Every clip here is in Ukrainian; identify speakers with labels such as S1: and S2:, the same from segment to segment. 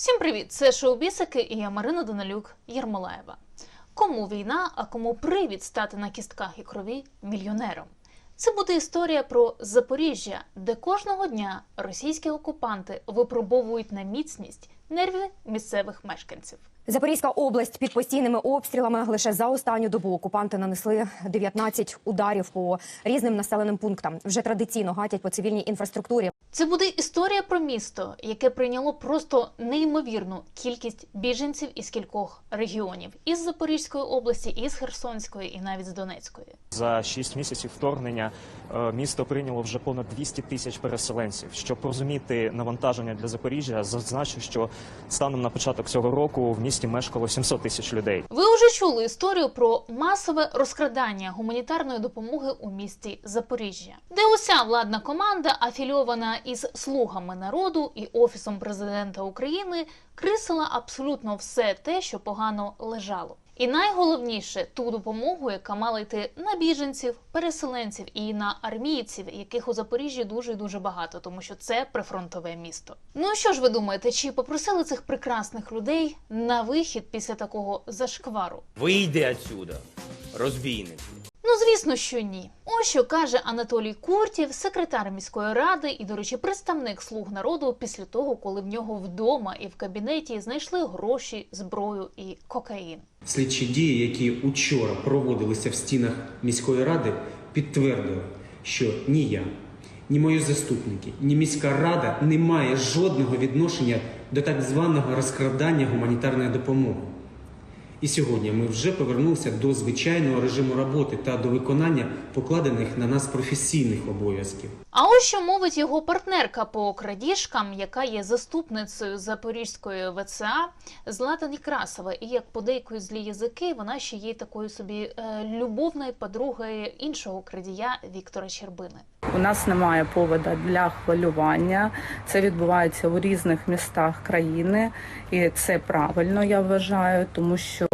S1: Всім привіт! Це шоу Бісики і я Марина Данилюк Єрмолаєва. Кому війна, а кому привід стати на кістках і крові мільйонером? Це буде історія про Запоріжжя, де кожного дня російські окупанти випробовують на міцність нерви місцевих мешканців.
S2: Запорізька область під постійними обстрілами лише за останню добу окупанти нанесли 19 ударів по різним населеним пунктам. Вже традиційно гатять по цивільній інфраструктурі.
S1: Це буде історія про місто, яке прийняло просто неймовірну кількість біженців із кількох регіонів із Запорізької області, із Херсонської і навіть з Донецької.
S3: За 6 місяців вторгнення е, місто прийняло вже понад 200 тисяч переселенців. Щоб розуміти навантаження для Запоріжжя, зазначу, що станом на початок цього року в місті мешкало 700 тисяч людей.
S1: Ви вже чули історію про масове розкрадання гуманітарної допомоги у місті Запоріжжя, де уся владна команда, афільована із слугами народу і офісом президента України, крисила абсолютно все те, що погано лежало. І найголовніше ту допомогу, яка мала йти на біженців, переселенців і на армійців, яких у Запоріжжі дуже дуже багато, тому що це прифронтове місто. Ну що ж ви думаєте, чи попросили цих прекрасних людей на вихід після такого зашквару?
S4: Вийди отсюда, розбійник.
S1: Ну, звісно, що ні. Ось що каже Анатолій Куртів, секретар міської ради і, до речі, представник слуг народу після того, коли в нього вдома і в кабінеті знайшли гроші, зброю і кокаїн.
S5: Слідчі дії, які учора проводилися в стінах міської ради, підтвердили, що ні я, ні мої заступники, ні міська рада не має жодного відношення до так званого розкрадання гуманітарної допомоги. І сьогодні ми вже повернулися до звичайного режиму роботи та до виконання покладених на нас професійних обов'язків.
S1: А ось що мовить його партнерка по крадіжкам, яка є заступницею Запорізької ВЦА Злата Некрасова. І як подейкують злі язики, вона ще є такою собі е, любовною подругою іншого крадія Віктора Щербини.
S6: У нас немає повода для хвилювання. Це відбувається у різних містах країни, і це правильно, я вважаю, тому що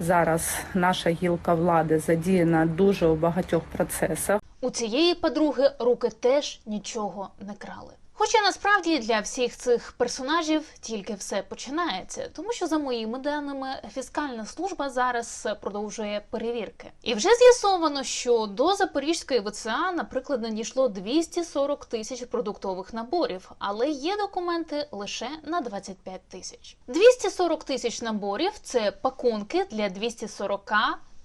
S6: зараз наша гілка влади задіяна дуже у багатьох процесах.
S1: У цієї подруги руки теж нічого не крали. Хоча насправді для всіх цих персонажів тільки все починається, тому що за моїми даними фіскальна служба зараз продовжує перевірки. І вже з'ясовано, що до Запорізької ВЦА, наприклад, надійшло 240 тисяч продуктових наборів, але є документи лише на 25 тисяч. 240 тисяч наборів це пакунки для 240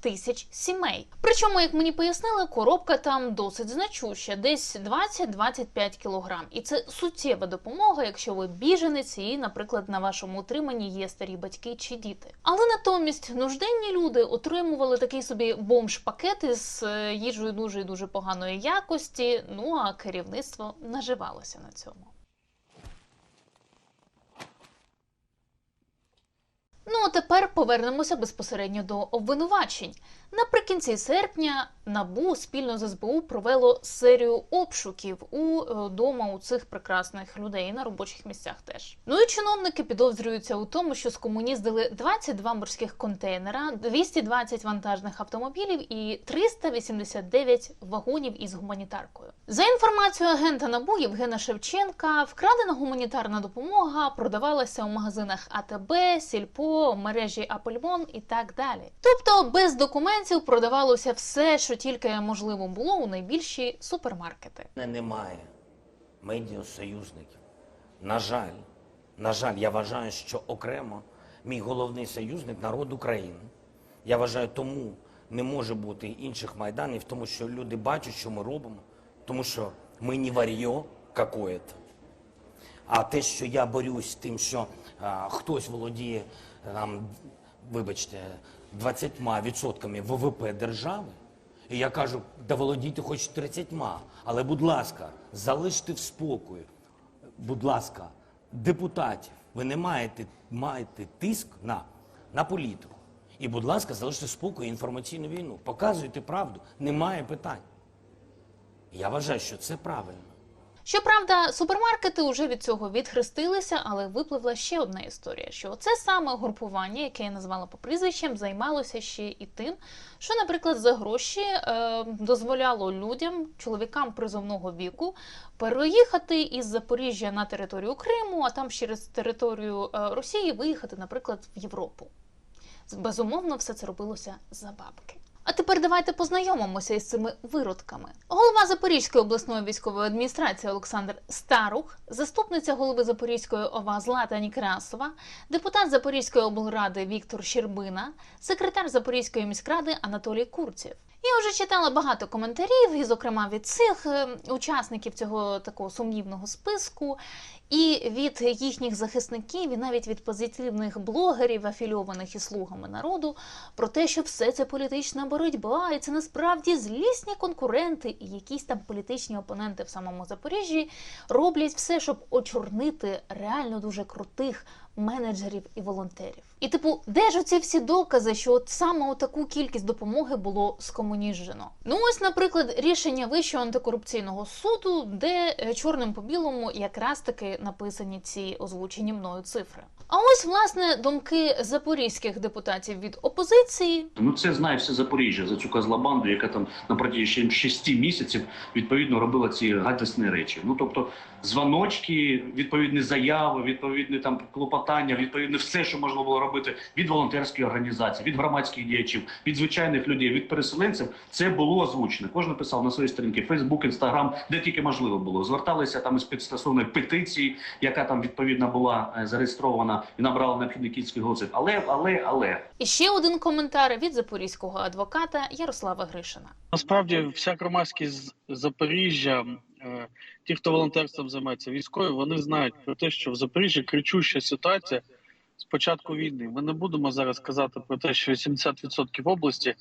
S1: тисяч сімей. Причому, як мені пояснили, коробка там досить значуща, десь 20-25 кілограм. І це суттєва допомога, якщо ви біженець і, наприклад, на вашому утриманні є старі батьки чи діти. Але натомість нужденні люди отримували такий собі бомж-пакет із е, їжею дуже і дуже поганої якості. Ну а керівництво наживалося на цьому. Ну а тепер повернемося безпосередньо до обвинувачень. Наприкінці серпня НАБУ спільно з СБУ провело серію обшуків у е, дома у цих прекрасних людей і на робочих місцях теж. Ну і чиновники підозрюються у тому, що скомуніздили 22 морських контейнера, 220 вантажних автомобілів і 389 вагонів із гуманітаркою. За інформацією агента НАБУ Євгена Шевченка, вкрадена гуманітарна допомога продавалася у магазинах АТБ, Сільпо, мережі Апельмон і так далі. Тобто без документів продавалося все, що тільки можливо було у найбільші супермаркети.
S4: немає медіасоюзників. На жаль, на жаль, я вважаю, що окремо мій головний союзник народ України. Я вважаю, тому не може бути інших майданів, тому що люди бачать, що ми робимо, тому що ми не вар'йо какое-то. А те, що я борюсь тим, що а, хтось володіє там, вибачте, 20% ВВП держави, і я кажу, да володійте хоч 30, але, будь ласка, залиште в спокою, будь ласка, депутатів. Ви не маєте, маєте тиск на, на політику. І, будь ласка, залиште спокою інформаційну війну. Показуйте правду, немає питань. Я вважаю, що це правильно.
S1: Щоправда, супермаркети вже від цього відхрестилися, але випливла ще одна історія: що це саме групування, яке я назвала по прізвищам, займалося ще і тим, що, наприклад, за гроші е, дозволяло людям, чоловікам призовного віку, переїхати із Запоріжжя на територію Криму, а там через територію е, Росії виїхати, наприклад, в Європу. Безумовно, все це робилося за бабки. А тепер давайте познайомимося із цими виродками. Голова Запорізької обласної військової адміністрації Олександр Старух, заступниця голови Запорізької ОВА Злата Нікрасова, депутат Запорізької облради Віктор Щербина, секретар Запорізької міськради Анатолій Курців. Я вже читала багато коментарів, і, зокрема, від цих е, учасників цього такого сумнівного списку, і від їхніх захисників, і навіть від позитивних блогерів, афільованих із слугами народу, про те, що все це політична боротьба, і це насправді злісні конкуренти, і якісь там політичні опоненти в самому Запоріжжі роблять все, щоб очорнити реально дуже крутих менеджерів і волонтерів. І типу, де ж оці всі докази, що от саме таку кількість допомоги було скомуніжено? Ну ось, наприклад, рішення Вищого антикорупційного суду, де е, чорним по білому якраз таки написані ці озвучені мною цифри. А ось власне думки запорізьких депутатів від опозиції,
S7: Ну це знає все Запоріжжя за цю козлобанду, яка там на протязі шести місяців відповідно робила ці гадісні речі. Ну тобто дзвоночки, відповідні заяви, відповідні там клопотання, відповідне все, що можна було робити від волонтерських організацій, від громадських діячів, від звичайних людей, від переселенців. Це було озвучено. Кожен писав на своїй сторінці Фейсбук, Інстаграм, де тільки можливо було. Зверталися там із підстосовної петиції, яка там відповідно була е, зареєстрована і набрала необхідні кількість голосів. Але, але, але.
S1: і ще один коментар від запорізького адвоката Ярослава Гришина.
S8: Насправді, вся громадськість з Запоріжжя, ті, хто волонтерством займається, військові, вони знають про те, що в Запоріжжі кричуща ситуація з початку війни. Ми не будемо зараз казати про те, що 80% області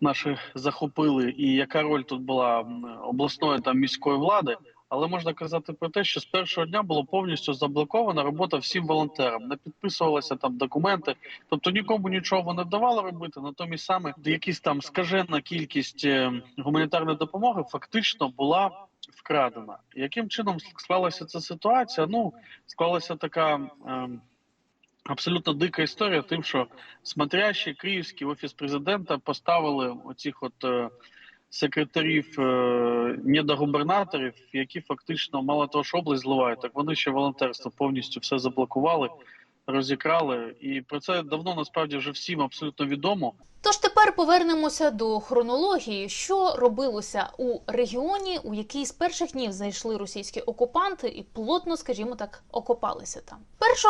S8: наші захопили, і яка роль тут була обласної та міської влади. Але можна казати про те, що з першого дня було повністю заблокована робота всім волонтерам. Не підписувалися там документи, тобто нікому нічого не давало робити. Натомість саме якісь там скажена кількість е, гуманітарної допомоги фактично була вкрадена. Яким чином склалася ця ситуація? Ну склалася така. е, Абсолютно дика історія, тим, що смотрящий київський офіс президента поставили оцих от е, секретарів е, недогубернаторів, які фактично мало того, що область зливають, так вони ще волонтерство повністю все заблокували, розікрали. І про це давно насправді вже всім абсолютно відомо.
S1: Тож тепер повернемося до хронології, що робилося у регіоні, у який з перших днів зайшли російські окупанти і плотно, скажімо так, окопалися там.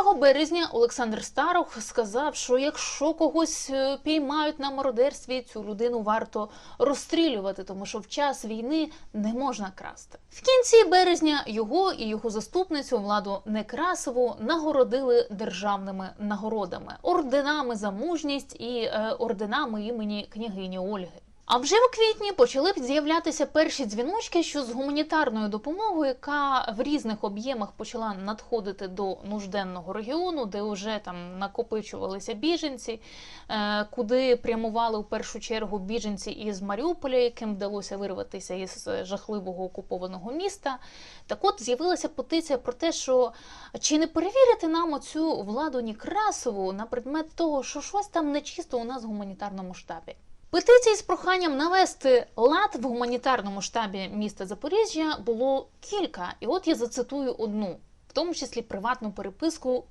S1: 1 березня Олександр Старух сказав, що якщо когось е, піймають на мародерстві, цю людину варто розстрілювати, тому що в час війни не можна красти. В кінці березня його і його заступницю владу Некрасову нагородили державними нагородами, орденами за мужність і е, орденами імені княгині Ольги. А вже в квітні почали з'являтися перші дзвіночки, що з гуманітарною допомогою, яка в різних об'ємах почала надходити до нужденного регіону, де вже там накопичувалися біженці, е, куди прямували в першу чергу біженці із Маріуполя, яким вдалося вирватися із жахливого окупованого міста. Так от з'явилася петиція про те, що чи не перевірити нам оцю владу Нікрасову на предмет того, що щось там нечисто у нас в гуманітарному штабі. Петицій з проханням навести лад в гуманітарному штабі міста Запоріжжя було кілька, і от я зацитую одну, в тому числі приватну переписку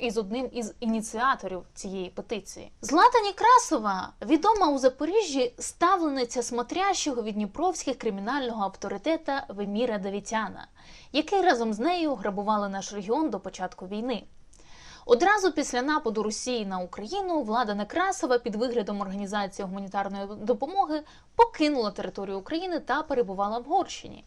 S1: із одним із ініціаторів цієї петиції. Злата Нікрасова відома у Запоріжжі ставлениця смотрящого від Дніпровських кримінального авторитета Веміра Давітяна, який разом з нею грабували наш регіон до початку війни. Одразу після нападу Росії на Україну влада Некрасова під виглядом організації гуманітарної допомоги покинула територію України та перебувала в Горщині.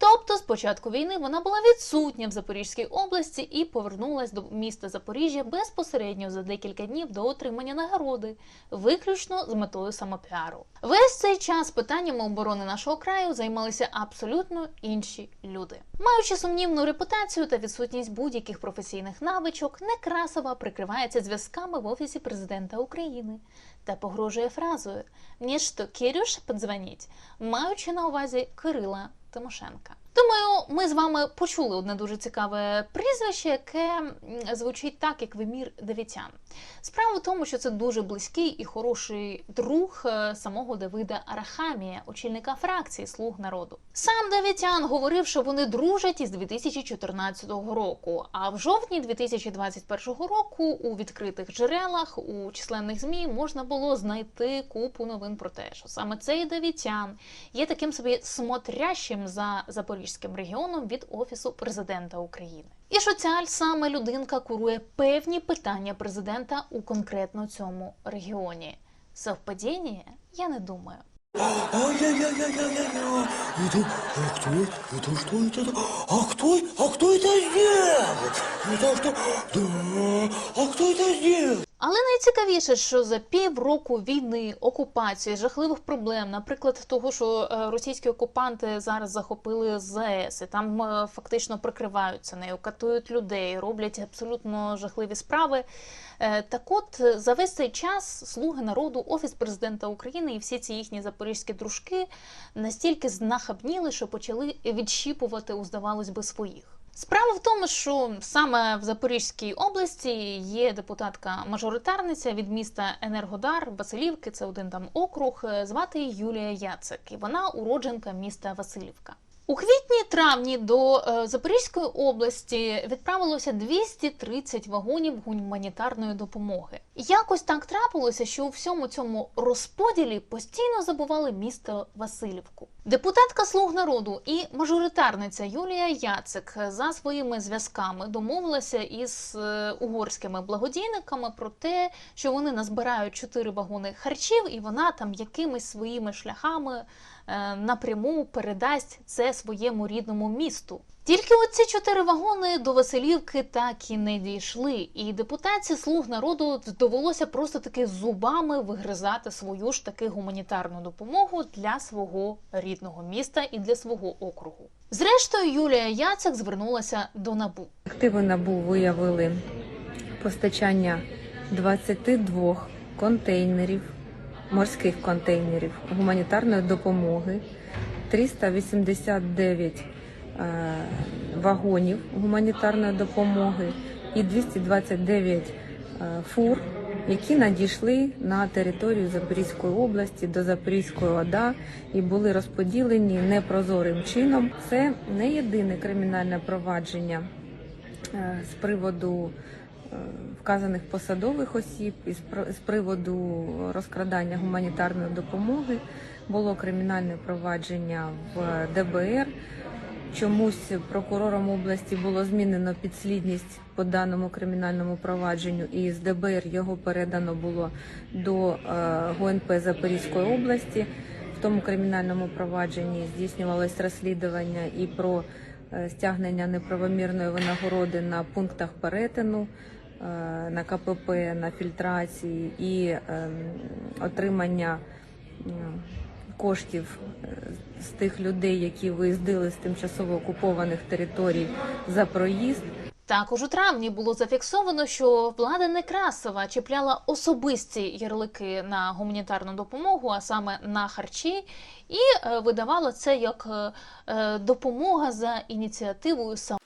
S1: Тобто, з початку війни вона була відсутня в Запорізькій області і повернулась до міста Запоріжжя безпосередньо за декілька днів до отримання нагороди, виключно з метою самопіару. Весь цей час питаннями оборони нашого краю займалися абсолютно інші люди. Маючи сумнівну репутацію та відсутність будь-яких професійних навичок, Некрасова прикривається зв'язками в офісі президента України та погрожує фразою «Мені що, Кирюш подзвоніть?» маючи на увазі Кирила Тимошенка. Думаю, ми з вами почули одне дуже цікаве прізвище, яке звучить так, як Вимір Давітян. Справа в тому, що це дуже близький і хороший друг е, самого Давида Арахамія, очільника фракції Слуг народу. Сам Давітян говорив, що вони дружать із 2014 року. А в жовтні 2021 року у відкритих джерелах у численних змі можна було знайти купу новин про те, що саме цей Давітян є таким собі смотрящим за запорізьким регіоном від офісу президента України. І що ця саме людинка курує певні питання президента у конкретно цьому регіоні. Совпадіння? Я не думаю.
S9: Ай-яй-яй-яй-яй-яй. Это, а кто это? Это что это? А кто, а кто это сделал? Это что? Да, а кто это сделал?
S1: Але найцікавіше, що за півроку війни, окупації, жахливих проблем, наприклад, того, що е, російські окупанти зараз захопили ЗАЕС, і там е, фактично прикриваються нею, катують людей, роблять абсолютно жахливі справи. Е, Так от за весь цей час слуги народу, офіс президента України і всі ці їхні запорізькі дружки настільки знахабніли, що почали відщіпувати, у здавалось би, своїх. Справа в тому, що саме в Запорізькій області є депутатка-мажоритарниця від міста Енергодар Василівки, це один там округ, е, звати Юлія Яцик, і вона уродженка міста Василівка. У квітні-травні до е, Запорізької області відправилося 230 вагонів гуманітарної допомоги. Якось так трапилося, що у всьому цьому розподілі постійно забували місто Васильівку. Депутатка Слуг народу і мажоритарниця Юлія Яцик за своїми зв'язками домовилася із е, угорськими благодійниками про те, що вони назбирають 4 вагони харчів, і вона там якимись своїми шляхами е, напряму передасть це своєму рідному місту. Тільки оці чотири вагони до Василівки так і не дійшли, і депутатці слуг народу довелося просто таки зубами вигризати свою ж таки гуманітарну допомогу для свого рідного міста і для свого округу. Зрештою, Юлія Яцик звернулася до набу.
S6: Активи НАБУ виявили постачання 22 контейнерів, морських контейнерів гуманітарної допомоги, 389 е, вагонів гуманітарної допомоги і 229 е, фур, які надійшли на територію Запорізької області до Запорізької ОДА і були розподілені непрозорим чином. Це не єдине кримінальне провадження е, з приводу е, вказаних посадових осіб і з приводу розкрадання гуманітарної допомоги було кримінальне провадження в ДБР. Чомусь прокурором області було змінено підслідність по даному кримінальному провадженню, і з ДБР його передано було до е, ГУНП Запорізької області. В тому кримінальному провадженні здійснювалось розслідування і про е, стягнення неправомірної винагороди на пунктах перетину, е, на КПП, на фільтрації і ем, отримання коштів е, з тих людей, які виїздили з тимчасово окупованих територій за проїзд.
S1: Також у травні було зафіксовано, що влада Некрасова чіпляла особисті ярлики на гуманітарну допомогу, а саме на харчі, і е, видавала це як е, допомога за ініціативою сам.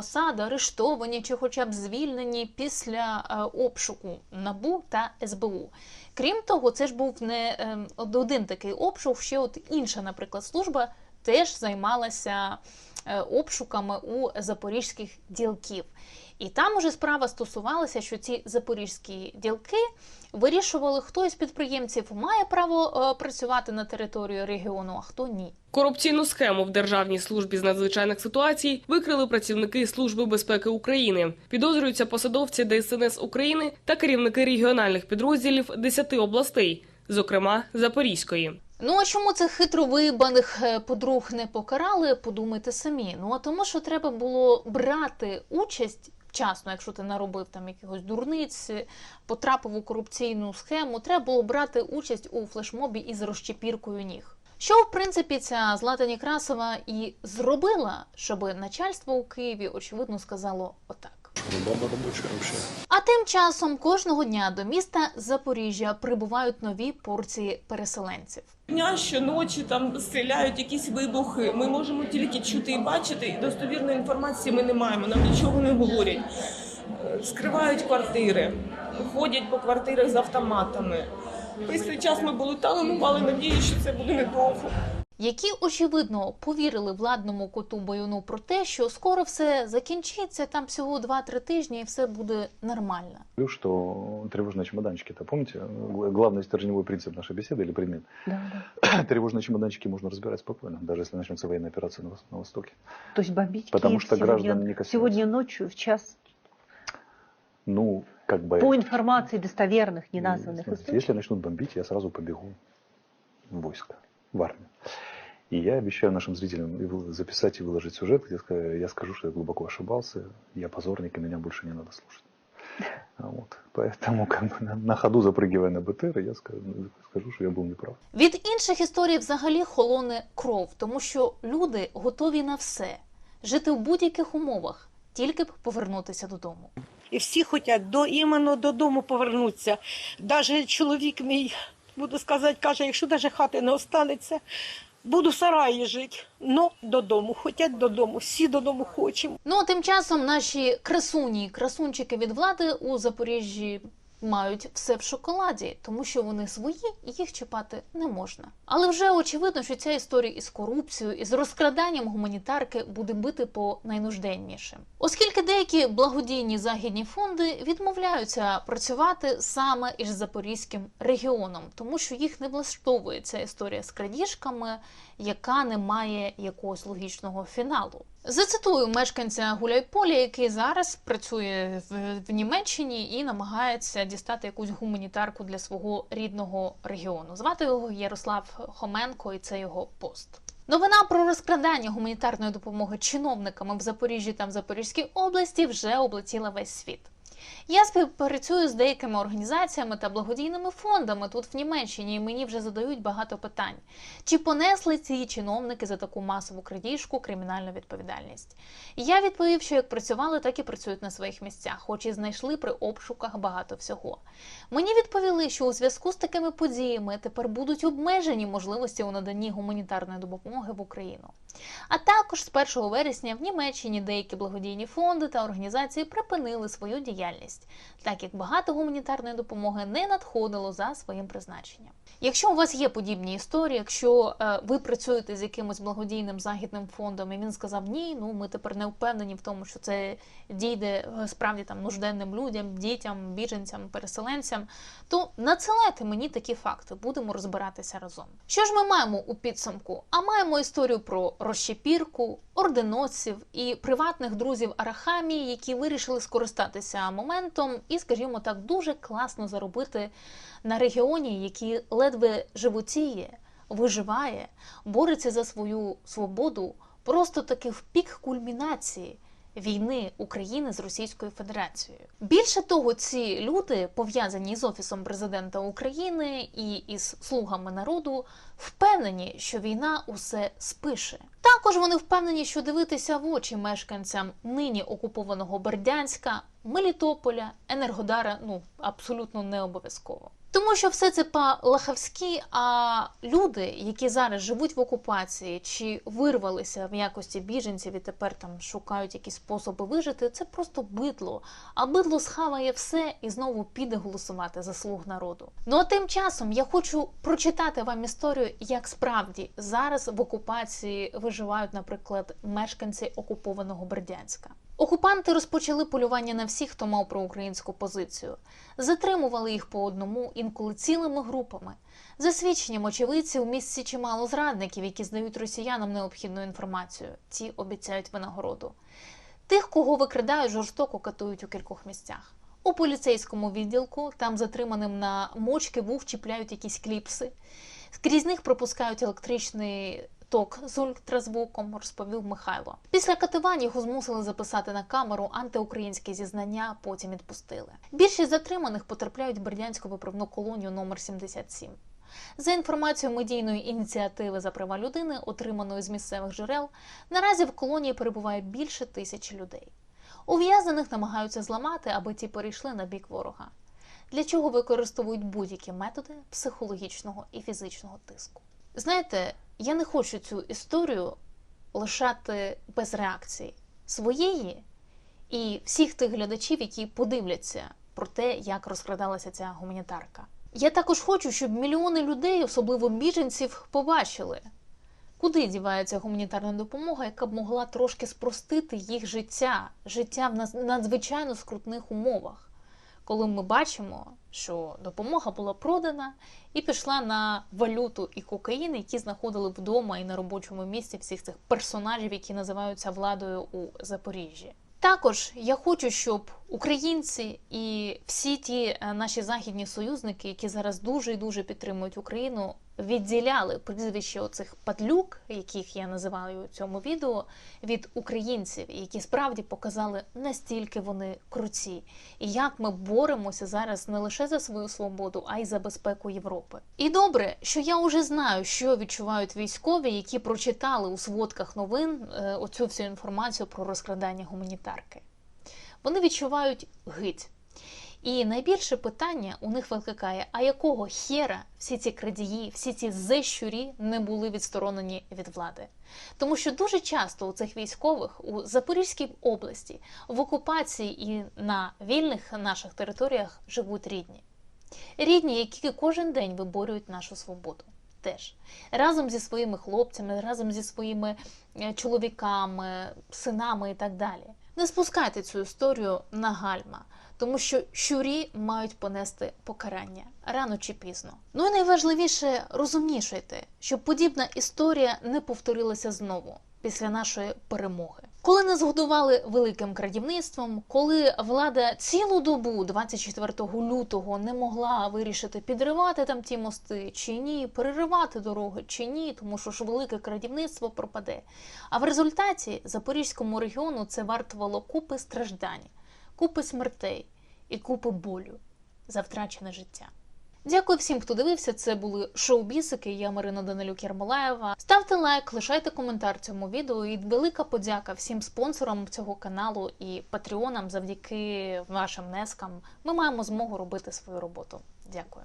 S1: Посад, арештовані чи хоча б звільнені після е, обшуку НАБУ та СБУ. Крім того, це ж був не е, один такий обшук, ще от інша, наприклад, служба теж займалася е, обшуками у запорізьких ділків. І там уже справа стосувалася, що ці запорізькі ділки вирішували, хто із підприємців має право е, працювати на території регіону, а хто ні.
S10: Корупційну схему в Державній службі з надзвичайних ситуацій викрили працівники Служби безпеки України. Підозрюються посадовці ДСНС України та керівники регіональних підрозділів 10 областей, зокрема Запорізької.
S1: Ну а чому цих хитро вибаних е, подруг не покарали? Подумайте самі. Ну а тому, що треба було брати участь. Вчасно, якщо ти наробив там якихось дурниць, потрапив у корупційну схему, треба було брати участь у флешмобі із розчепіркою ніг. Що, в принципі, ця Злата Некрасова і зробила, щоб начальство у Києві очевидно сказало отак. А тим часом кожного дня до міста Запоріжжя прибувають нові порції переселенців.
S11: Дня щоночі там стріляють якісь вибухи. Ми можемо тільки чути і бачити, і достовірної інформації ми не маємо. Нам нічого не говорять. Скривають квартири, ходять по квартирах з автоматами. Цей час ми були там, ми мали надію, що це буде недовго
S1: які очевидно повірили владному коту Бойону про те, що скоро все закінчиться, там всього 2-3 тижні, і все буде нормально.
S12: Говорю, что тревожные чемоданчики, это помните, г- главный стержневой принцип нашей беседы или предмет? Тревожные чемоданчики можно разбирать спокойно, даже если начнется военная операция на, Вос- на Востоке.
S13: То есть бомбить
S12: Потому
S13: Киев
S12: что граждан
S13: сегодня,
S12: не касается.
S13: сегодня ночью в час
S12: Ну, как бы...
S13: по информации достоверных, неназванных
S12: Смотрите,
S13: источников.
S12: Если начнут бомбить, я сразу побегу в войско, в армию. И я обещаю нашим зрителям и вы- записать и выложить сюжет, где ска- я скажу, что я глубоко ошибался, я позорник, и меня больше не надо слушать. А Вот. Поэтому как бы, на, на ходу запрыгивая на БТР, я скажу, скажу, что я был неправ.
S1: Від інших історій взагалі холоне кров, тому що люди готові на все жити в будь-яких умовах, тільки б повернутися додому.
S14: І всі хочуть до іменно додому повернутися. Навіть чоловік мій, буду сказати, каже, якщо навіть хати не останеться, буду в сараї жити. Ну, додому, хочуть додому, всі додому хочемо.
S1: Ну а тим часом наші красуні, красунчики від влади у Запоріжжі мають все в шоколаді, тому що вони свої і їх чіпати не можна. Але вже очевидно, що ця історія із корупцією, із розкраданням гуманітарки буде бити по найнужденнішим. Оскільки деякі благодійні західні фонди відмовляються працювати саме із запорізьким регіоном, тому що їх не влаштовує ця історія з крадіжками, яка не має якогось логічного фіналу. Зацитую мешканця Гуляйполя, який зараз працює в, Німеччині і намагається дістати якусь гуманітарку для свого рідного регіону. Звати його Ярослав Хоменко, і це його пост. Новина про розкрадання гуманітарної допомоги чиновниками в Запоріжжі та в Запорізькій області вже облетіла весь світ. Я співпрацюю з деякими організаціями та благодійними фондами тут в Німеччині, і мені вже задають багато питань. Чи понесли ці чиновники за таку масову крадіжку кримінальну відповідальність? Я відповів, що як працювали, так і працюють на своїх місцях, хоч і знайшли при обшуках багато всього. Мені відповіли, що у зв'язку з такими подіями тепер будуть обмежені можливості у наданні гуманітарної допомоги в Україну. А також з 1 вересня в Німеччині деякі благодійні фонди та організації припинили свою діяльність, так як багато гуманітарної допомоги не надходило за своїм призначенням. Якщо у вас є подібні історії, якщо е, ви працюєте з якимось благодійним західним фондом, і він сказав ні, ну ми тепер не впевнені в тому, що це дійде е, справді там нужденним людям, дітям, біженцям, переселенцям, то надсилайте мені такі факти, будемо розбиратися разом. Що ж ми маємо у підсумку? А маємо історію про розщепірку, орденосців і приватних друзів Арахамії, які вирішили скористатися моментом і, скажімо так, дуже класно заробити на регіоні, який ледве животіє, виживає, бореться за свою свободу, просто таки в пік кульмінації війни України з Російською Федерацією. Більше того, ці люди пов'язані з офісом президента України і із слугами народу, впевнені, що війна усе спише. Також вони впевнені, що дивитися в очі мешканцям нині окупованого Бердянська, Мелітополя, Енергодара ну абсолютно не обов'язково. Тому що все це по-лахавськи, а люди, які зараз живуть в окупації чи вирвалися в якості біженців і тепер там шукають якісь способи вижити, це просто бидло. А бидло схаває все і знову піде голосувати за слуг народу. Ну а тим часом я хочу прочитати вам історію, як справді зараз в окупації виживають, наприклад, мешканці окупованого Бердянська. Окупанти розпочали полювання на всіх, хто мав проукраїнську позицію. Затримували їх по одному, інколи цілими групами. За свідченням очевидців, у місці чимало зрадників, які здають росіянам необхідну інформацію. Ті обіцяють винагороду. Тих, кого викрадають, жорстоко катують у кількох місцях. У поліцейському відділку там затриманим на мочки вух чіпляють якісь кліпси. Скрізь них пропускають електричний ток з ультразвуком, розповів Михайло. Після катувань його змусили записати на камеру антиукраїнські зізнання, потім відпустили. Більшість затриманих потрапляють в Бердянську виправну колонію номер 77. За інформацією медійної ініціативи за права людини, отриманої з місцевих джерел, наразі в колонії перебуває більше тисячі людей. Ув'язнених намагаються зламати, аби ті перейшли на бік ворога. Для чого використовують будь-які методи психологічного і фізичного тиску. Знаєте, я не хочу цю історію лишати без реакції своєї і всіх тих глядачів, які подивляться про те, як розкрадалася ця гуманітарка. Я також хочу, щоб мільйони людей, особливо біженців, побачили, куди дівається гуманітарна допомога, яка б могла трошки спростити їх життя, життя в надзвичайно скрутних умовах коли ми бачимо, що допомога була продана і пішла на валюту і кокаїн, які знаходили вдома і на робочому місці всіх цих персонажів, які називаються владою у Запоріжжі. Також я хочу, щоб українці і всі ті е, наші західні союзники, які зараз дуже і дуже підтримують Україну, відділяли прізвище оцих падлюк, яких я називаю у цьому відео, від українців, які справді показали настільки вони круті, і як ми боремося зараз не лише за свою свободу, а й за безпеку Європи. І добре, що я вже знаю, що відчувають військові, які прочитали у сводках новин е, оцю всю інформацію про розкрадання гуманітарки. Вони відчувають гидь. І найбільше питання у них викликає: а якого хера всі ці крадії, всі ці зещурі не були відсторонені від влади? Тому що дуже часто у цих військових у Запорізькій області в окупації і на вільних наших територіях живуть рідні. Рідні, які кожен день виборюють нашу свободу. Теж разом зі своїми хлопцями, разом зі своїми е, чоловіками, синами і так далі. Не спускайте цю історію на гальма, тому що щурі мають понести покарання рано чи пізно. Ну і найважливіше розумнішайте, щоб подібна історія не повторилася знову після нашої перемоги. Коли нас годували великим крадівництвом, коли влада цілу добу, 24 лютого, не могла вирішити підривати там ті мости чи ні, переривати дороги чи ні, тому що ж велике крадівництво пропаде. А в результаті Запорізькому регіону це вартувало купи страждань, купи смертей і купи болю за втрачене життя. Дякую всім, хто дивився. Це були шоу-бісики. Я Марина Данилюк Ярмолаєва. Ставте лайк, лишайте коментар цьому відео. І велика подяка всім спонсорам цього каналу і патреонам. Завдяки вашим внескам ми маємо змогу робити свою роботу. Дякую.